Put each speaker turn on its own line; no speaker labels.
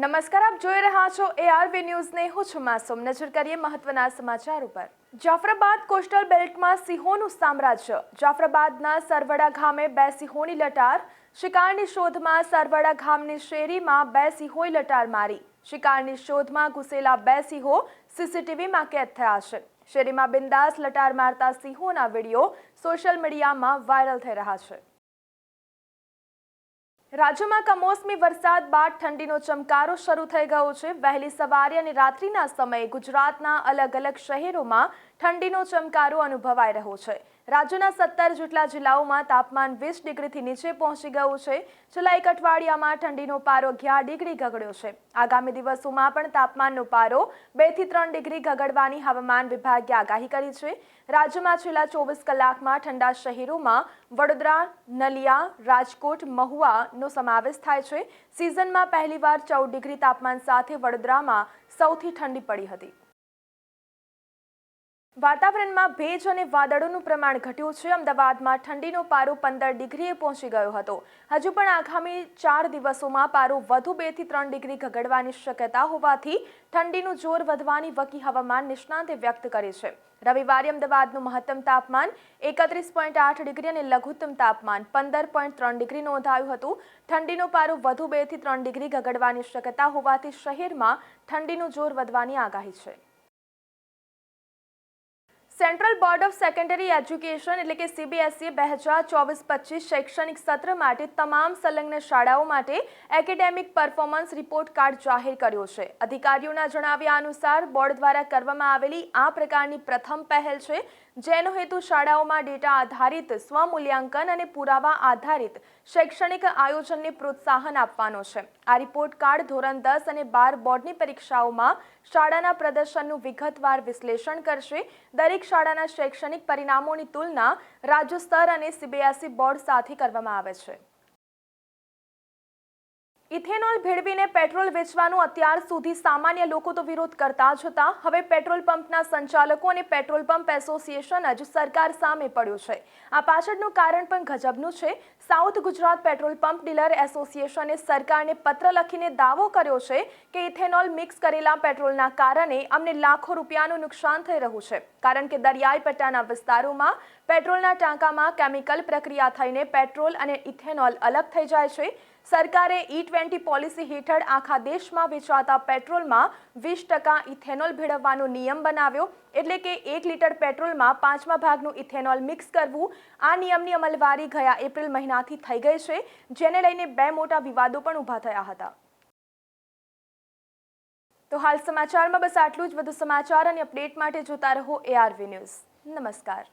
નમસ્કાર, આપ જોઈ રહ્યા છો એઆરબી ન્યૂઝને. હું છું માસુમ નજર કરીએ મહત્વના સમાચાર ઉપર. જાફરાબાદ કોસ્ટલ બેલ્ટમાં સિંહોનું સામ્રાજ્ય. જાફરાબાદના સરવડા ગામે બે સિંહોની લટાર. શિકારની શોધમાં સરવડા ગામની શેરીમાં બે સિંહોએ લટાર મારી. શિકારની શોધમાં ઘૂસેલા બે સિંહો સીસીટીવીમાં કેદ થયા છે. શેરીમાં બિંદાસ લટાર મારતા સિંહોના વીડિયો સોશિયલ મીડિયામાં વાયરલ થઈ રહ્યા છે. રાજ્યમાં કમોસમી વરસાદ બાદ ઠંડીનો ચમકારો શરૂ થઈ ગયો છે. વહેલી સવારે અને રાત્રિના સમયે ગુજરાતના અલગ અલગ શહેરોમાં ઠંડીનો ચમકારો અનુભવાઈ રહ્યો છે. રાજ્યના સત્તર જેટલા જિલ્લાઓમાં તાપમાન વીસ ડિગ્રીથી નીચે પહોંચી ગયું છે. છેલ્લા એક અઠવાડિયામાં ઠંડીનો પારો અગિયાર ડિગ્રી ગગડ્યો છે. આગામી દિવસોમાં પણ તાપમાનનો પારો બેથી ત્રણ ડિગ્રી ગગડવાની હવામાન વિભાગે આગાહી કરી છે. રાજ્યમાં છેલ્લા ચોવીસ કલાકમાં ઠંડા શહેરોમાં વડોદરા, નલિયા, રાજકોટ, મહુવાનો સમાવેશ થાય છે. સિઝનમાં પહેલીવાર ચૌદ ડિગ્રી તાપમાન સાથે વડોદરામાં સૌથી ઠંડી પડી હતી. વાતાવરણમાં ભેજ અને વાદળોનું પ્રમાણ ઘટ્યું છે. અમદાવાદમાં ઠંડીનો પારો પંદર ડિગ્રીએ પહોંચી ગયો હતો. હજુ પણ આગામી ચાર દિવસોમાં પારો વધુ બેથી ત્રણ ડિગ્રી ઘગડવાની શક્યતા હોવાથી ઠંડીનું જોર વધવાની વકી હવામાન નિષ્ણાંતે વ્યક્ત કરી છે. રવિવારે અમદાવાદનું મહત્તમ તાપમાન એકત્રીસ પોઈન્ટ આઠ ડિગ્રી અને લઘુત્તમ તાપમાન પંદર પોઈન્ટ ત્રણ ડિગ્રી નોંધાયું હતું. ઠંડીનો પારો વધુ બેથી ત્રણ ડિગ્રી ઘગડવાની શક્યતા હોવાથી શહેરમાં ઠંડીનું જોર વધવાની આગાહી છે. Central board of secondary education એટલે કે સીબીએસઈ બે હજાર ચોવીસ પચીસ શૈક્ષણિક સત્ર માટે તમામ સંલગ્ન શાળાઓ માટે એકેડેમિક પરફોર્મન્સ રિપોર્ટ કાર્ડ જાહેર કર્યો છે. અધિકારીઓના જણાવ્યા અનુસાર બોર્ડ દ્વારા કરવામાં આવેલી આ પ્રકારની પ્રથમ પહેલ છે, જેનો હેતુ શાળાઓમાં ડેટા આધારિત સ્વમૂલ્યાંકન અને પુરાવા આધારિત શૈક્ષણિક આયોજનને પ્રોત્સાહન આપવાનો છે. આ રિપોર્ટ કાર્ડ ધોરણ દસ અને બાર બોર્ડની પરીક્ષાઓમાં શાળાના પ્રદર્શનનું વિગતવાર વિશ્લેષણ કરશે. દરેક શાળાના શૈક્ષણિક પરિણામોની તુલના રાજ્ય સ્તર અને સીબીએસઈ બોર્ડ સાથે કરવામાં આવે છે. ઇથેનોલ ભેળવીને પેટ્રોલ વેચવાનો અત્યાર સુધી સામાન્ય લોકો તો વિરોધ કરતા જ હતા. હવે પેટ્રોલ પંપના સંચાલકો અને પેટ્રોલ પંપ એસોસિએશન જ સરકાર સામે પડ્યું છે. આ પાછળનું કારણ પણ ગજબનું છે. South Gujarat petrol pump dealer એસોસિએશને સરકારને પત્ર લખીને દાવો કર્યો છે કે ઇથેનોલ મિક્સ કરેલા પેટ્રોલના કારણે અમને લાખો રૂપિયાનું નુકસાન થઈ રહ્યું છે. કારણ કે દરિયાઈ પટ્ટાના વિસ્તારોમાં પેટ્રોલના ટાંકામાં કેમિકલ પ્રક્રિયા થઈને પેટ્રોલ અને ઇથેનોલ અલગ થઈ જાય છે. સરકારે ઈ ટ્વેન્ટી પોલિસી હેઠળ આખા દેશમાં વેચાતા પેટ્રોલમાં વીસ ટકા ઇથેનોલ ભેળવવાનો નિયમ બનાવ્યો. એટલે કે એક લીટર પેટ્રોલમાં પાંચમા ભાગનું ઇથેનોલ મિક્સ કરવું. આ નિયમની અમલવારી ગયા એપ્રિલ મહિનાથી થઈ ગઈ છે. જેને લઈને બે મોટા વિવાદો પણ ઊભા થયા હતા. તો હાલ સમાચારમાં બસ આટલું જ. વધુ સમાચાર અને અપડેટ માટે જોતા રહો એઆરવી ન્યૂઝ. નમસ્કાર.